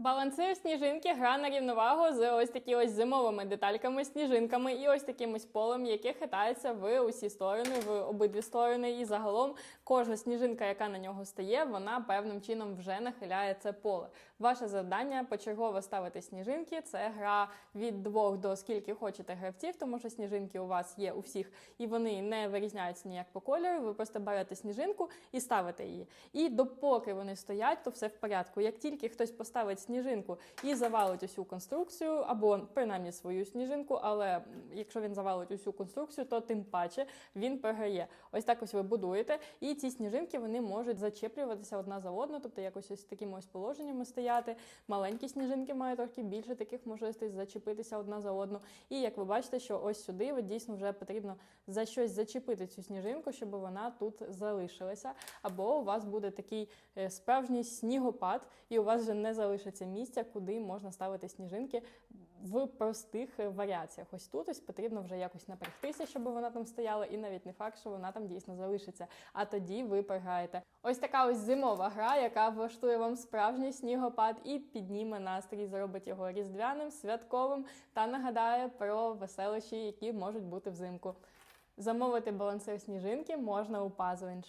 Балансир сніжинки гра на рівновагу з ось такі ось зимовими детальками, сніжинками і ось таким ось полем, яке хитається в усі сторони, в обидві сторони. І загалом кожна сніжинка, яка на нього стає, вона певним чином вже нахиляє це поле. Ваше завдання почергово ставити сніжинки. Це гра від двох до скільки хочете гравців, тому що сніжинки у вас є у всіх, і вони не вирізняються ніяк по кольору. Ви просто берете сніжинку і ставите її. І допоки вони стоять, то все в порядку. Як тільки хтось поставить сніжинку і завалить усю конструкцію, або принаймні свою сніжинку, але якщо він завалить усю конструкцію, то тим паче він програє. Ось так ось ви будуєте, і ці сніжинки вони можуть зачеплюватися одна за одну, тобто якось ось такими ось положеннями стояти. Маленькі сніжинки мають трохи більше таких можливостей зачепитися одна за одну. І як ви бачите, що ось сюди от дійсно вже потрібно за щось зачепити цю сніжинку, щоб вона тут залишилася. Або у вас буде такий е, справжній снігопад, і у вас вже не залишиться місця, куди можна ставити сніжинки в простих е, варіаціях. Ось тут ось потрібно вже якось напрягтися, щоб вона там стояла, і навіть не факт, що вона там дійсно залишиться. А тоді ви програєте. Ось така ось зимова гра, яка влаштує вам справжній снігопад і підніме настрій, зробить його різдвяним, святковим та нагадає про веселощі, які можуть бути взимку. Замовити балансир сніжинки можна у Puzzle